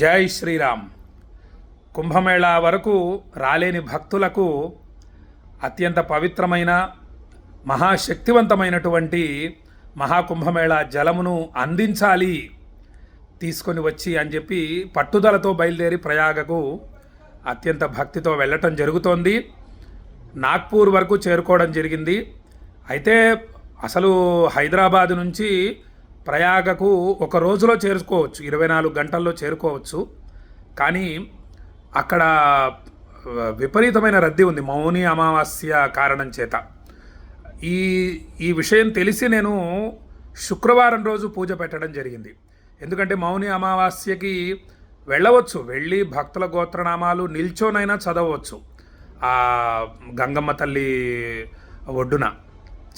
జై శ్రీరామ్. కుంభమేళా వరకు రాలేని భక్తులకు అత్యంత పవిత్రమైన మహాశక్తివంతమైనటువంటి మహాకుంభమేళా జలమును అందించాలి తీసుకొని వచ్చి అని చెప్పి పట్టుదలతో బయలుదేరి ప్రయాగకు అత్యంత భక్తితో వెళ్ళటం జరుగుతోంది. నాగ్పూర్ వరకు చేరుకోవడం జరిగింది. అయితే అసలు హైదరాబాద్ నుంచి ప్రయాగకు ఒక రోజులో చేరుకోవచ్చు ఇరవై నాలుగు గంటల్లో చేరుకోవచ్చు. కానీ అక్కడ విపరీతమైన రద్దీ ఉంది మౌని అమావాస్య కారణం చేత. ఈ ఈ విషయం తెలిసి నేను శుక్రవారం రోజు పూజ పెట్టడం జరిగింది. ఎందుకంటే మౌని అమావాస్యకి వెళ్ళవచ్చు వెళ్ళి భక్తుల గోత్రనామాలు నిల్చోనైనా చదవచ్చు. ఆ గంగమ్మ తల్లి ఒడ్డున.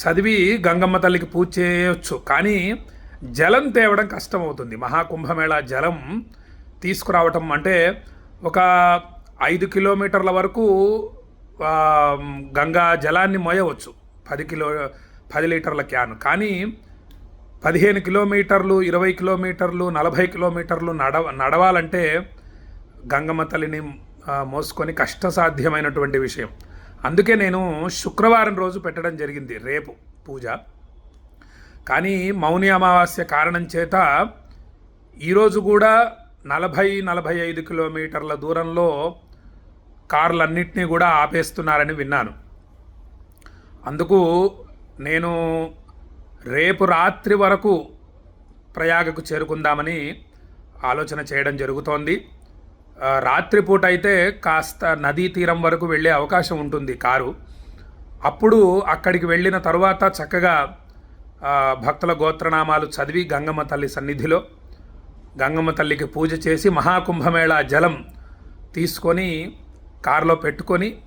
చదివి గంగమ్మ తల్లికి పూజ చేయొచ్చు. కానీ జలం తేవడం కష్టమవుతుంది. మహాకుంభమేళా జలం తీసుకురావటం అంటే ఒక ఐదు కిలోమీటర్ల వరకు గంగా జలాన్ని మోయవచ్చు. పది కిలో పది లీటర్ల క్యాన్. కానీ పదిహేను కిలోమీటర్లు ఇరవై కిలోమీటర్లు నలభై కిలోమీటర్లు నడవ నడవాలంటే గంగమ్మ తల్లిని మోసుకొని కష్టసాధ్యమైనటువంటి విషయం. అందుకే నేను శుక్రవారం రోజు పెట్టడం జరిగింది. రేపు పూజ. కానీ మౌని అమావాస్య కారణం చేత ఈరోజు కూడా నలభై నలభై ఐదు కిలోమీటర్ల దూరంలో కార్లన్నింటినీ కూడా ఆపేస్తున్నారని విన్నాను. అందుకు నేను రేపు రాత్రి వరకు ప్రయాగకు చేరుకుందామని ఆలోచన చేయడం జరుగుతోంది. రాత్రిపూట అయితే కాస్త నదీ తీరం వరకు వెళ్ళే అవకాశం ఉంటుంది కారు. అప్పుడు అక్కడికి వెళ్ళిన తర్వాత చక్కగా భక్తుల గోత్రనామాలు చదివి గంగమ్మ తల్లి సన్నిధిలో గంగమ్మ తల్లికి పూజ చేసి మహాకుంభమేళా జలం తీసుకొని కారులో పెట్టుకొని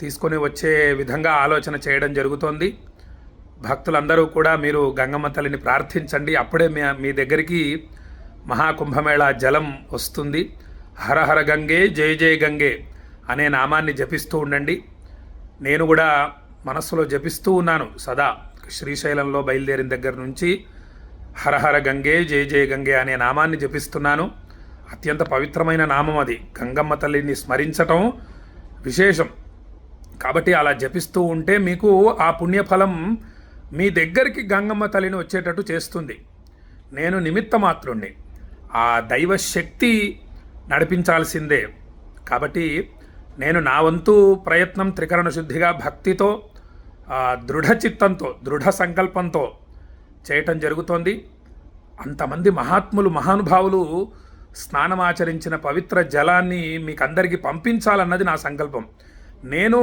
తీసుకొని వచ్చే విధంగా ఆలోచన చేయడం జరుగుతోంది. భక్తులందరూ కూడా మీరు గంగమ్మ తల్లిని ప్రార్థించండి. అప్పుడే మీ మీ దగ్గరికి మహాకుంభమేళా జలం వస్తుంది. హరహర గంగే జయ జయ గంగే అనే నామాన్ని జపిస్తూ ఉండండి. నేను కూడా మనస్సులో జపిస్తూ ఉన్నాను సదా. శ్రీశైలంలో బయలుదేరిన దగ్గర నుంచి హరహర గంగే జయ జయ గంగే అనే నామాన్ని జపిస్తున్నాను. అత్యంత పవిత్రమైన నామం అది. గంగమ్మ తల్లిని స్మరించటం విశేషం. కాబట్టి అలా జపిస్తూ ఉంటే మీకు ఆ పుణ్యఫలం మీ దగ్గరికి గంగమ్మ తల్లిని వచ్చేటట్టు చేస్తుంది. నేను నిమిత్త మాత్రుణ్ణి ఆ దైవ శక్తి నడిపించాల్సిందే. కాబట్టి నేను నా వంతు ప్రయత్నం త్రికరణ శుద్ధిగా భక్తితో దృఢ చిత్తంతో దృఢ సంకల్పంతో చేయటం జరుగుతోంది. అంతమంది మహాత్ములు మహానుభావులు స్నానమాచరించిన పవిత్ర జలాన్ని మీకు అందరికీ పంపించాలన్నది నా సంకల్పం. నేను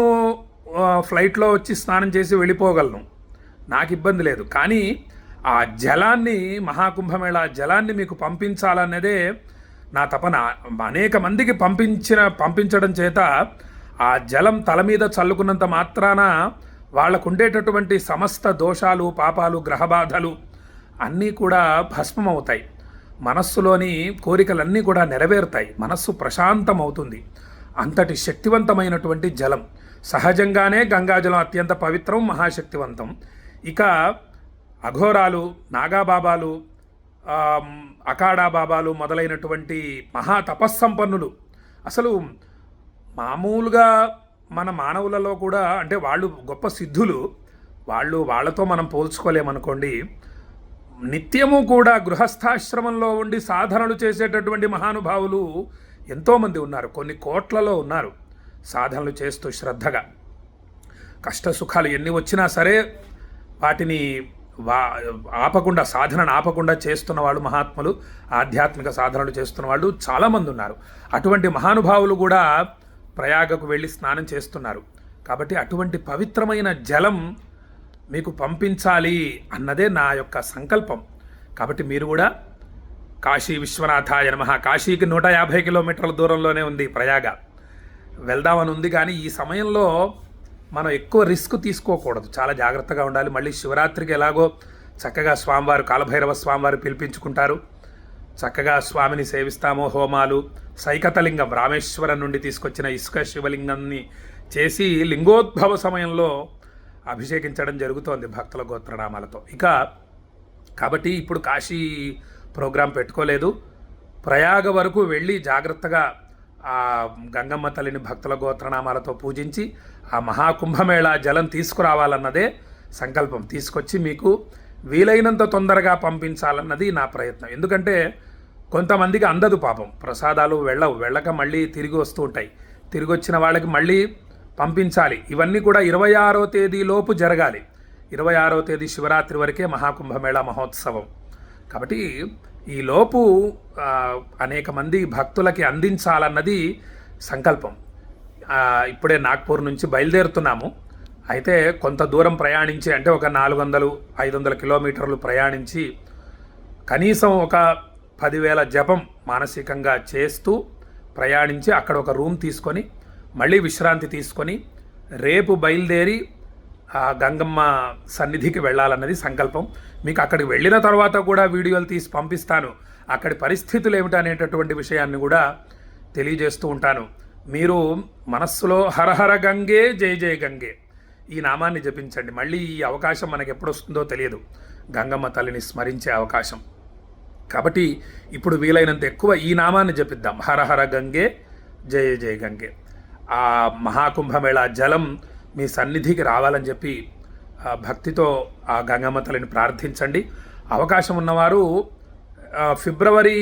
ఫ్లైట్లో వచ్చి స్నానం చేసి వెళ్ళిపోగలను. నాకు ఇబ్బంది లేదు. కానీ ఆ జలాన్ని మహాకుంభమేళా జలాన్ని మీకు పంపించాలన్నదే నా తపన. అనేక మందికి పంపించిన పంపించడం చేత ఆ జలం తల మీద చల్లుకున్నంత మాత్రాన వాళ్ళకు ఉండేటటువంటి సమస్త దోషాలు పాపాలు గ్రహబాధలు అన్నీ కూడా భస్మమవుతాయి. మనస్సులోని కోరికలన్నీ కూడా నెరవేరుతాయి. మనస్సు ప్రశాంతమవుతుంది. అంతటి శక్తివంతమైనటువంటి జలం. సహజంగానే గంగాజలం అత్యంత పవిత్రం మహాశక్తివంతం. ఇక అఘోరాలు నాగాబాబాలు ఆమ్, బాబాలు మొదలైనటువంటి మహా తపస్సంపన్నులు అసలు మామూలుగా మన మానవులలో కూడా అంటే వాళ్ళు గొప్ప సిద్ధులు. వాళ్ళు వాళ్ళతో మనం పోల్చుకోలేమనుకోండి. నిత్యము కూడా గృహస్థాశ్రమంలో ఉండి సాధనలు చేసేటటువంటి మహానుభావులు ఎంతోమంది ఉన్నారు. కొన్ని కోట్లలో ఉన్నారు సాధనలు చేస్తూ శ్రద్ధగా. కష్ట సుఖాలు ఎన్ని వచ్చినా సరే వాటిని వా ఆపకుండా సాధనను ఆపకుండా చేస్తున్న వాళ్ళు మహాత్ములు ఆధ్యాత్మిక సాధనలు చేస్తున్న వాళ్ళు చాలామంది ఉన్నారు. అటువంటి మహానుభావులు కూడా ప్రయాగకు వెళ్ళి స్నానం చేస్తున్నారు. కాబట్టి అటువంటి పవిత్రమైన జలం మీకు పంపించాలి అన్నదే నా యొక్క సంకల్పం. కాబట్టి మీరు కూడా కాశీ విశ్వనాథాయ నమః. కాశీకి నూట యాభై కిలోమీటర్ల దూరంలోనే ఉంది ప్రయాగ. వెళ్దామని ఉంది కానీ ఈ సమయంలో మనం ఎక్కువ రిస్క్ తీసుకోకూడదు. చాలా జాగ్రత్తగా ఉండాలి. మళ్ళీ శివరాత్రికి ఎలాగో చక్కగా స్వామివారు కాలభైరవ స్వామివారు పిలిపించుకుంటారు. చక్కగా స్వామిని సేవిస్తాము హోమాలు. సైకతలింగం రామేశ్వరం నుండి తీసుకొచ్చిన ఇసుక శివలింగాన్ని చేసి లింగోద్భవ సమయంలో అభిషేకించడం జరుగుతోంది భక్తుల గోత్రనామాలతో. ఇక కాబట్టి ఇప్పుడు కాశీ ప్రోగ్రాం పెట్టుకోలేదు. ప్రయాగ వరకు వెళ్ళి జాగ్రత్తగా ఆ గంగమ్మ తల్లిని భక్తుల గోత్రనామాలతో పూజించి ఆ మహాకుంభమేళా జలం తీసుకురావాలన్నదే సంకల్పం. తీసుకొచ్చి మీకు వీలైనంత తొందరగా పంపించాలన్నది నా ప్రయత్నం. ఎందుకంటే కొంతమందికి అందదు పాపం. ప్రసాదాలు వెళ్ళవు వెళ్ళక మళ్ళీ తిరిగి వస్తూ ఉంటాయి. తిరిగి వచ్చిన వాళ్ళకి మళ్ళీ పంపించాలి. ఇవన్నీ కూడా ఇరవై ఆరో తేదీలోపు జరగాలి. ఇరవై ఆరో తేదీ శివరాత్రి వరకే మహాకుంభమేళ మహోత్సవం. కాబట్టి ఈ లోపు అనేక మంది భక్తులకి అందించాలన్నది సంకల్పం. ఇప్పుడే నాగ్పూర్ నుంచి బయలుదేరుతున్నాము. అయితే కొంత దూరం ప్రయాణించి అంటే ఒక నాలుగు వందలు ఐదు వందల కిలోమీటర్లు ప్రయాణించి కనీసం ఒక పదివేల జపం మానసికంగా చేస్తూ ప్రయాణించి అక్కడ ఒక రూమ్ తీసుకొని మళ్ళీ విశ్రాంతి తీసుకొని రేపు బయలుదేరి ఆ గంగమ్మ సన్నిధికి వెళ్ళాలన్నది సంకల్పం. మీకు అక్కడికి వెళ్ళిన తర్వాత కూడా వీడియోలు తీసి పంపిస్తాను. అక్కడి పరిస్థితులు ఏమిటనేటటువంటి విషయాన్ని కూడా తెలియజేస్తూ ఉంటాను. మీరు మనస్సులో హరహర గంగే జయ జయ గంగే ఈ నామాన్ని జపించండి. మళ్ళీ ఈ అవకాశం మనకు ఎప్పుడు వస్తుందో తెలియదు. గంగమ్మ తల్లిని స్మరించే అవకాశం. కాబట్టి ఇప్పుడు వీలైనంత ఎక్కువ ఈ నామాన్ని జపిద్దాం. హర హర గంగే జయ జయ గంగే. ఆ మహాకుంభమేళ జలం మీ సన్నిధికి రావాలని చెప్పి భక్తితో ఆ గంగమ్మ తల్లిని ప్రార్థించండి. అవకాశం ఉన్నవారు ఫిబ్రవరి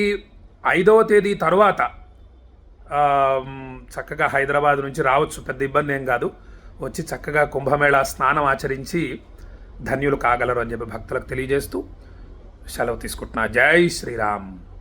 ఐదవ తేదీ తరువాత చక్కగా హైదరాబాద్ నుంచి రావచ్చు. పెద్ద ఇబ్బంది ఏం కాదు. వచ్చి చక్కగా కుంభమేళ స్నానం ఆచరించి ధన్యులు కాగలరు అని చెప్పి భక్తులకు తెలియజేస్తూ సెలవు తీసుకుంటున్నా. జై శ్రీరామ్.